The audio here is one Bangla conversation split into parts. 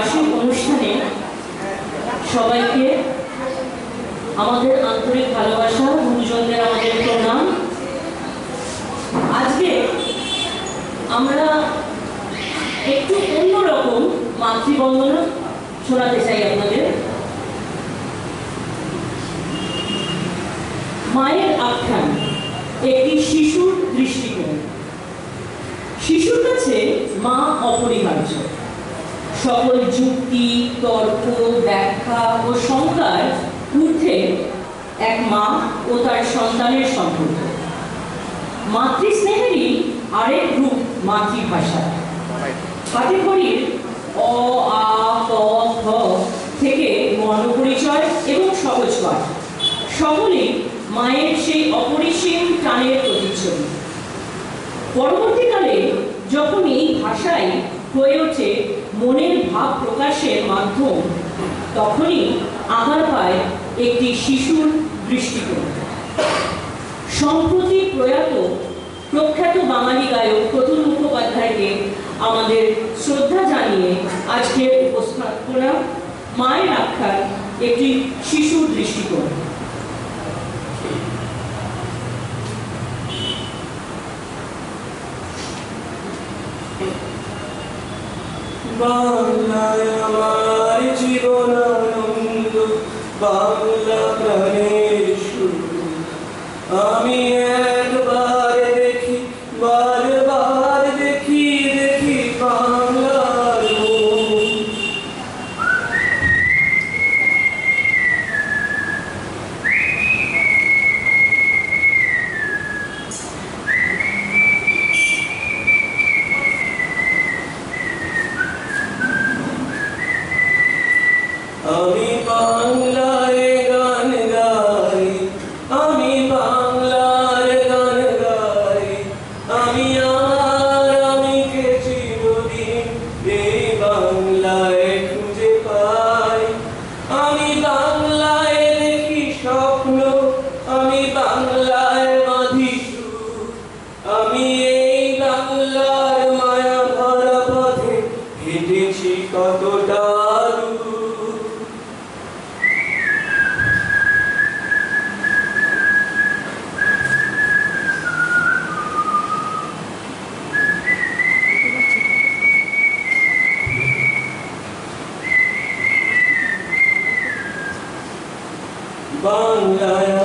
বার্ষিক অনুষ্ঠানে সবাইকে আমাদের আন্তরিক ভালোবাসা গুরুজনদের আমাদের প্রণাম। আজকে আমরা একটু অন্যরকম মাতৃবন্দনা শোনাতে চাই আপনাদের। মায়ের আখ্যান, একটি শিশুর দৃষ্টিকোণ। শিশুর কাছে মা অপরিহার্য। সকল যুক্তি, তর্ক, ব্যাখ্যা ও শঙ্কার ঊর্ধ্বে এক মা ও তার সন্তানের সম্পর্ক। মাতৃস্নেহেরই আরেক রূপ মাতৃভাষা। কাটেগরির অ, আ, ক খ থেকে বর্ণপরিচয় এবং সহজ পাঠ সকলেই মায়ের সেই অপরিসীম টানের প্রতিচ্ছবি। পরবর্তীকালে যখন এই ভাষাই হয়ে ওঠে মনের ভাব প্রকাশের মাধ্যম, তখনই আঘাত পায় একটি শিশুর দৃষ্টিকোণ। সম্প্রতি প্রয়াত, প্রখ্যাত বাঙালি গায়ক প্রতুল মুখোপাধ্যায়কে আমাদের শ্রদ্ধা জানিয়ে আজকের উপস্থাপনা, মায়ের আখ্যান একটি শিশুর দৃষ্টিকোণ। বাংলায় আমার জীবনানন্দ বাংলা প্রাণের সুর। আমি একবার দেখি বারবার দেখি দেখি বাংলার মুখ। আমি বাংলায় গান গাই আমি বাংলার গান গাই আমি আর আমি কে চিরদিন এই বাংলায় খুঁজে পাই আমি বাংলায় দেখি স্বপ্ন আমি বাংলায় বাঁধি সুর আমি এই বাংলার মায়া ভরা পথে হেঁটেছি কতটা দূর বাংলায়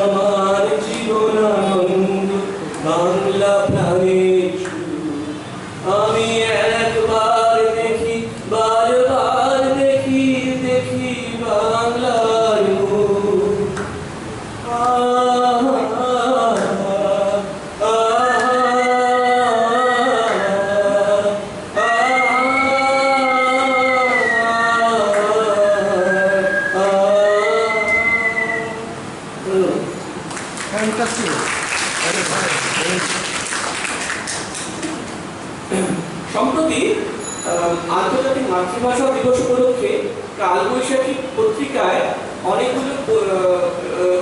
সম্প্রতি আন্তর্জাতিক মাতৃভাষা দিবস উপলক্ষে কালবৈশাখী পত্রিকায় অনেকগুলো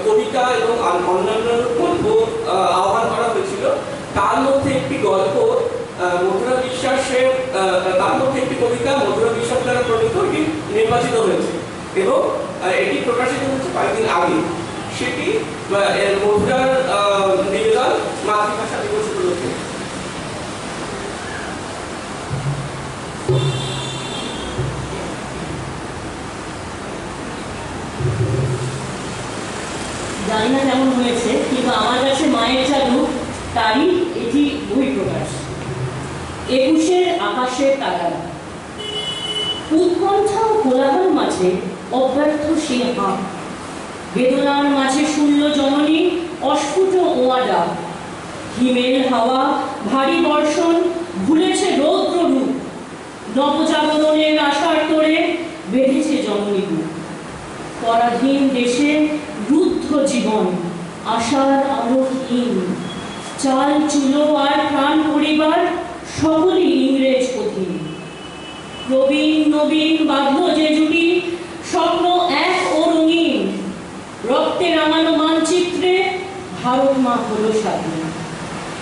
কবিতা এবং অন্যান্য গল্প আহ, আহ্বান করা হয়েছিল। তার মধ্যে একটি গল্প মধুরা বিশ্বাসের তার মধ্যে একটি কবিতা মধুরা বিশ্বাস দ্বারা প্রণীত নির্বাচিত হয়েছে। এবং এটি প্রকাশিত হয়েছে কয়েকদিন আগে। সেটি আহ, নিবেদন মাতৃভাষা দিবস উপলক্ষে। জানি না কেমন হয়েছে কিন্তু আমার কাছে মায়ের জাদু তারই এটি বই প্রকাশ একুশের আকাশের তারারা উৎকণ্ঠা ও কোলাহল মাঝে অব্যর্থ সে বেদনার মাঝে শূন্য জননী অস্ফুট ওয়াডা হিমেল হাওয়া, ভারী বর্ষণ, ভুলেছে রৌদ্র রূপ। নবজাগরণের আশার তোরে বেঁধেছে জননী বুক পরাধীন দেশে রুদ্ধ জীবন, আশার আলোহীন চাল, চুলো আর প্রাণ পরিবার সকলই ইংরেজ অধীন প্রবীণ নবীন বাধ্য যে জুটি স্বপ্ন এক ও রঙিন রক্তে রাঙানো মানচিত্রে ভারত মা হলো স্বাধীন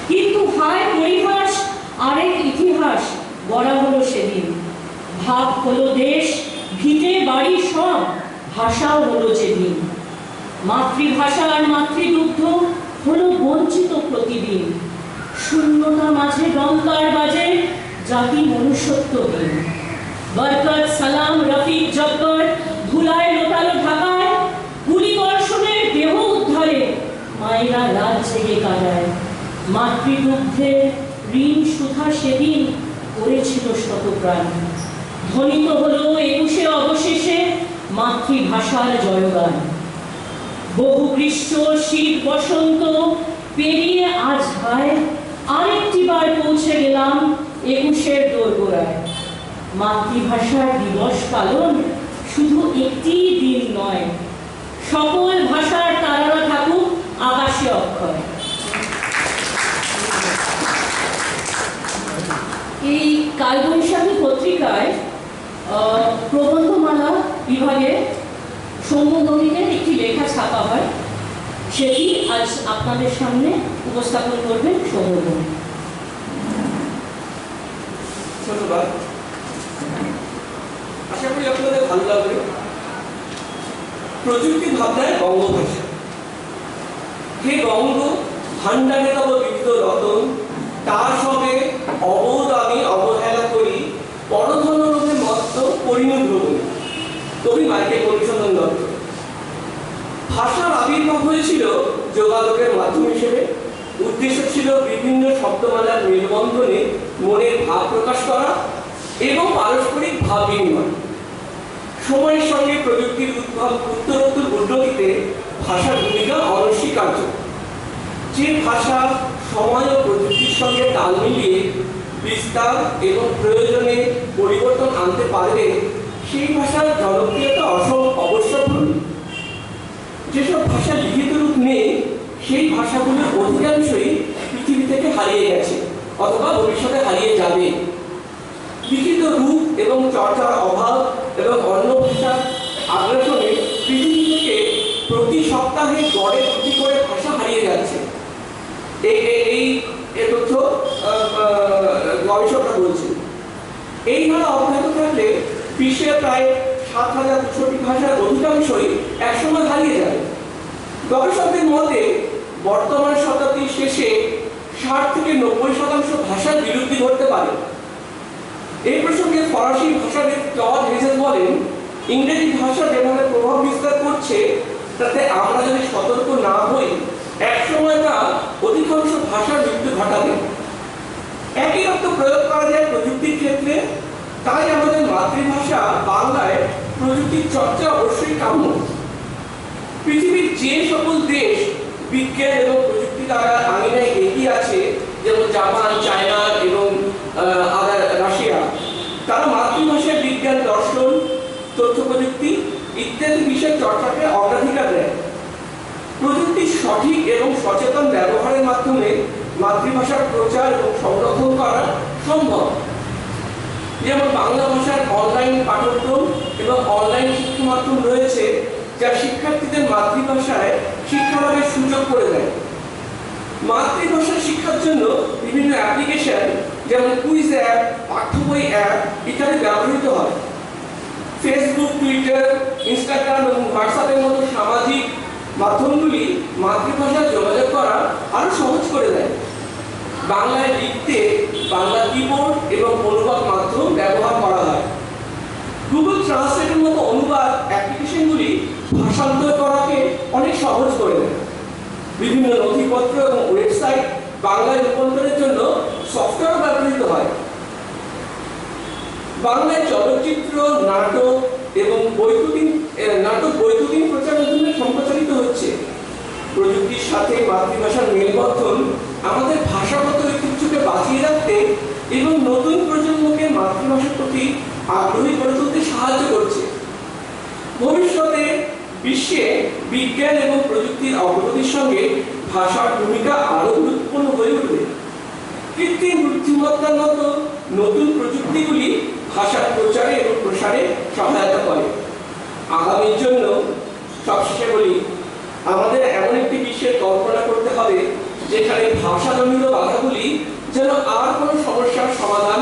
কিন্তু হায় পরিহাস, আরেক ইতিহাস গড়া হলো সেদিন। ভাব হলো দেশ বাড়ি সব, ভাষাও হলো যেদিন। মাতৃভাষা আর মাতৃদুগ্ধ হলো বঞ্চিত প্রতিদিন। শূন্যতা মাঝে ডঙ্কার বাজে, জাতি মনুষ্যত্বহীন। বরকত, সালাম, রফিক, জব্বর, ধুলায় লোটালো ঢাকায় মায়েরা রাত জেগে কাটায় মাতৃদুগ্ধে ঋণ সুধা সেদিন করেছিল শতপ্রাণ। ধ্বনিত হলো একুশে অবশেষে মাতৃভাষার জয়গান। বহু গ্রীষ্ম শীত বসন্ত পেরিয়ে আজ হয়, আরেকটি বার পৌঁছে গেলাম একুশের দোরগোড়ায়। মাতৃভাষার দিবস পালন শুধু একটি দিন নয়, সকল ভাষার তারারা থাকুক আকাশে অক্ষয়। এই কালবৈশাখী পত্রিকায় প্রবন্ধমালা বিভাগে সৌম্যদমিনের একটি লেখা ছাপা হয়। সেটি আজ আপনাদের সামনে উপস্থাপন করবেন সৌম্যদমি ধন্যবাদ। আশা করি আপনাদের ভালো লাগবে। প্রযুক্তি ভাবনায় বঙ্গভাষা হে বঙ্গ ভাণ্ডারে তব বিবিধ রতন তার সবে অবোধ আমি অবহেলা করি পরধন রূপে মত্ত পরিণত কবি মাইকেল মধুসূদন দত্ত। ভাষার আবির্ভাব হয়েছিল যোগাযোগের মাধ্যম হিসেবে। উদ্দেশ্য ছিল বিভিন্ন শব্দমালার মেলবন্ধনে মনের ভাব প্রকাশ করা এবং পারস্পরিক ভাব বিনিময়। সময়ের সঙ্গে প্রযুক্তির উদ্ভব উত্তরোত্তর উন্নতিতে ভাষার ভূমিকা অনস্বীকার্য। যে ভাষা সময় ও প্রযুক্তির সঙ্গে তাল মিলিয়ে বিস্তার এবং প্রয়োজনে পরিবর্তন আনতে পারবে সেই ভাষার জনপ্রিয়তা অসম অবশ্যম্ভাবী যেসব ভাষা লিখিত রূপ নেই সেই ভাষাগুলোর অধিকাংশই পৃথিবী থেকে হারিয়ে গেছে অথবা ভবিষ্যতে হারিয়ে যাবে। লিখিত রূপ এবং চর্চার অভাব এবং অন্য ভাষার প্রতি সপ্তাহে গড়ে দুটি করে ভাষা হারিয়ে যাচ্ছে। এই, এই- তথ্য গবেষকরা বলছেন। এই ধারা অব্যাহত থাকলে বিশ্বে প্রায় সাত হাজার দুশোটি ভাষার অধিকাংশই একসময় হারিয়ে যাবে। গবেষকদের মতে, বর্তমান শতাব্দীর শেষে ষাট থেকে নব্বই শতাংশ ভাষার বিলুপ্তি ঘটতে পারে। এই প্রসঙ্গে ফরাসি ভাষাবিদ জর্জ হেজেল বলেন, ইংরেজি ভাষা যেভাবে প্রভাব বিস্তার করছে তাতে আমরা যদি সতর্ক না হই একসময় তা অধিকাংশ ভাষার মৃত্যু ঘটাবে। একই অর্থ প্রয়োগ করা যায় প্রযুক্তির ক্ষেত্রে, তাই আমাদের মাতৃভাষা বাংলায় প্রযুক্তির চর্চা অবশ্যই কাম্য। পৃথিবীর যে সকল দেশ বিজ্ঞান এবং প্রযুক্তি দ্বারা আঙিনায় এগিয়ে আছে, যেমন জাপান, চায়না এবং রাশিয়া, তারা মাতৃভাষায় বিজ্ঞান, দর্শন, তথ্য প্রযুক্তি ইত্যাদি বিষয় চর্চাকে অগ্রাধিকার দেয়। প্রযুক্তির সঠিক এবং সচেতন ব্যবহারের মাধ্যমে মাতৃভাষার প্রচার এবং সংরক্ষণ করা সম্ভব। যেমন বাংলা ভাষার অনলাইন পাঠ্যক্রম এবং অনলাইন শিক্ষা মাধ্যম রয়েছে, যা শিক্ষার্থীদের মাতৃভাষায় শিক্ষালাভের সুযোগ করে দেয়। মাতৃভাষা শিক্ষার জন্য বিভিন্ন অ্যাপ্লিকেশন, যেমন কুইজ অ্যাপ পাঠ্য বই অ্যাপ ইত্যাদি ব্যবহৃত হয়। ফেসবুক টুইটার ইনস্টাগ্রাম এবং হোয়াটসঅ্যাপের মতো সামাজিক মাধ্যমগুলি মাতৃভাষায় যোগাযোগ করা আরও সহজ করে দেয়। বাংলায় লিখতে বাংলা কিবোর্ড এবং অনুবাদ মাধ্যম ব্যবহার করা হয়। গুগল ট্রান্সলেটের মতো অনুবাদ অ্যাপ্লিকেশনগুলি ভাষান্তর করাকে অনেক সহজ করে দেয়। বিভিন্ন নথিপত্র এবং ওয়েবসাইট বাংলায় রূপান্তরের জন্য সফটওয়্যার ব্যবহৃত হয়। বাংলায় চলচ্চিত্র, নাটক এবং বৈদ্যুতিন নাটক বৈদ্যুতিন প্রচারের জন্য সম্প্রচারিত হচ্ছে। প্রযুক্তির সাথে মাতৃভাষার মেলবন্ধন আমাদের ভাষাগত ঐতিহ্যকে বাঁচিয়ে রাখতে এবং নতুন প্রজন্মকে মাতৃভাষার প্রতি আগ্রহী করে তুলতে সাহায্য করছে। ভবিষ্যতে বিশ্বে বিজ্ঞান এবং প্রযুক্তির অগ্রগতির সঙ্গে ভাষার ভূমিকা আরও গুরুত্বপূর্ণ হয়ে উঠবে। কৃত্রিম বুদ্ধিমত্তার মতো নতুন প্রযুক্তিগুলি ভাষার প্রচারে এবং প্রসারে সহায়তা করে। আগামীর জন্য সবশেষে বলি, আমাদের এমন একটি বিষয়ে কল্পনা করতে হবে, যেখানে ভাষাজনিত বাধাগুলি যেন আর কোনো সমস্যার সমাধান